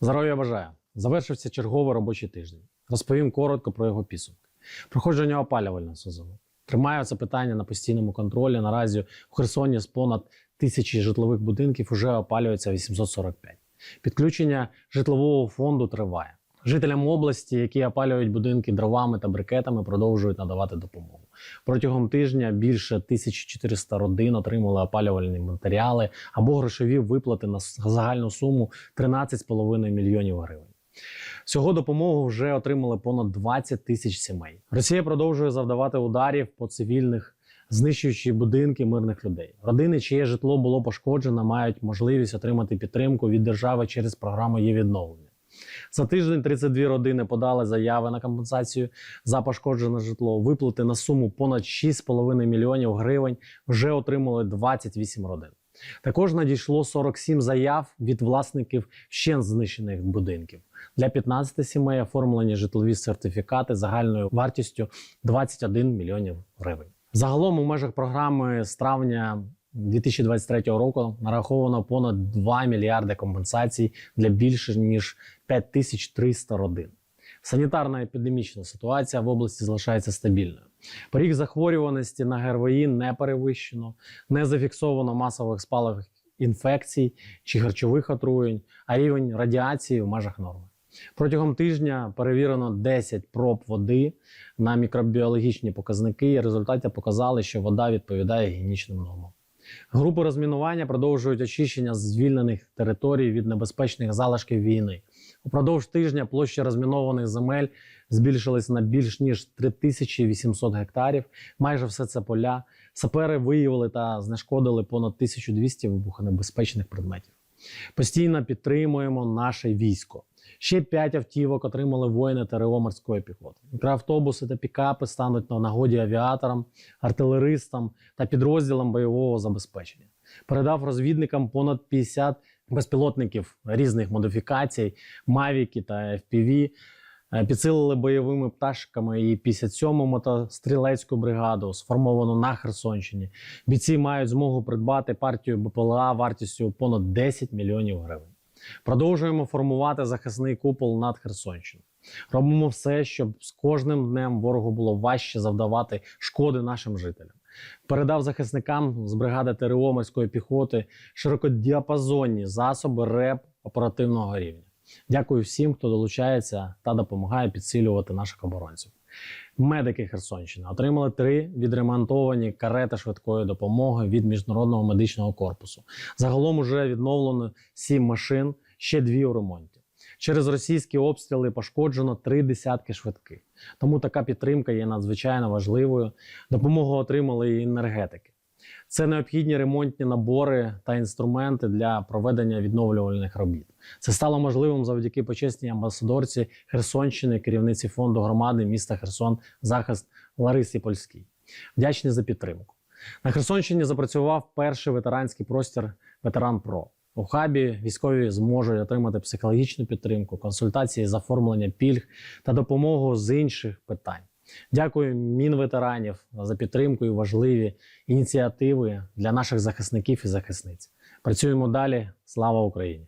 Здоров'я бажаю! Завершився черговий робочий тиждень. Розповім коротко про його підсумки. Проходження опалювального сезону. Тримаю це питання на постійному контролі. Наразі в Херсоні з понад тисячі житлових будинків вже опалюється 845. Підключення житлового фонду триває. Жителям області, які опалюють будинки дровами та брикетами, продовжують надавати допомогу. Протягом тижня більше 1400 родин отримали опалювальні матеріали або грошові виплати на загальну суму 13,5 мільйонів гривень. Всього допомогу вже отримали понад 20 тисяч сімей. Росія продовжує завдавати ударів по цивільних, знищуючи будинки мирних людей. Родини, чиє житло було пошкоджено, мають можливість отримати підтримку від держави через програму є відновлення. За тиждень 32 родини подали заяви на компенсацію за пошкоджене житло. Виплати на суму понад 6,5 мільйонів гривень вже отримали 28 родин. Також надійшло 47 заяв від власників ще знищених будинків. Для 15 сімей оформлені житлові сертифікати загальною вартістю 21 мільйонів гривень. Загалом у межах програми з травня 2023 року нараховано понад 2 мільярди компенсацій для більше ніж 5300 родин. Санітарна епідемічна ситуація в області залишається стабільною. Поріг захворюваності на ГРВІ не перевищено, не зафіксовано масових спалах інфекцій чи харчових отруєнь, а рівень радіації в межах норми. Протягом тижня перевірено 10 проб води на мікробіологічні показники, і результати показали, що вода відповідає гігієнічним нормам. Групи розмінування продовжують очищення звільнених територій від небезпечних залишків війни. Упродовж тижня площа розмінованих земель збільшилась на більш ніж 3800 гектарів. Майже все це поля. Сапери виявили та знешкодили понад 1200 вибухонебезпечних предметів. Постійно підтримуємо наше військо. Ще п'ять автівок отримали воїни ТРО морської піхоти. Мікроавтобуси та пікапи стануть на нагоді авіаторам, артилеристам та підрозділам бойового забезпечення. Передав розвідникам понад 50 безпілотників різних модифікацій, Мавіки та FPV. Е, Підсилили бойовими пташками і 57-му мотострілецьку бригаду, сформовану на Херсонщині. Бійці мають змогу придбати партію БПЛА вартістю понад 10 мільйонів гривень. Продовжуємо формувати захисний купол над Херсонщиною. Робимо все, щоб з кожним днем ворогу було важче завдавати шкоди нашим жителям. Передав захисникам з бригади ТРО морської піхоти широкодіапазонні засоби РЕП оперативного рівня. Дякую всім, хто долучається та допомагає підсилювати наших оборонців. Медики Херсонщини отримали три відремонтовані карети швидкої допомоги від міжнародного медичного корпусу. Загалом уже відновлено сім машин, ще дві у ремонті. Через російські обстріли пошкоджено три десятки швидких. Тому така підтримка є надзвичайно важливою. Допомогу отримали і енергетики. Це необхідні ремонтні набори та інструменти для проведення відновлювальних робіт. Це стало можливим завдяки почесній амбасадорці Херсонщини, керівниці фонду громади міста Херсон захист Ларисі Польській. Вдячні за підтримку. На Херсонщині запрацював перший ветеранський простір Ветеран Про. У хабі військові зможуть отримати психологічну підтримку, консультації з оформлення пільг та допомогу з інших питань. Дякую мінветеранів за підтримку і важливі ініціативи для наших захисників і захисниць. Працюємо далі. Слава Україні!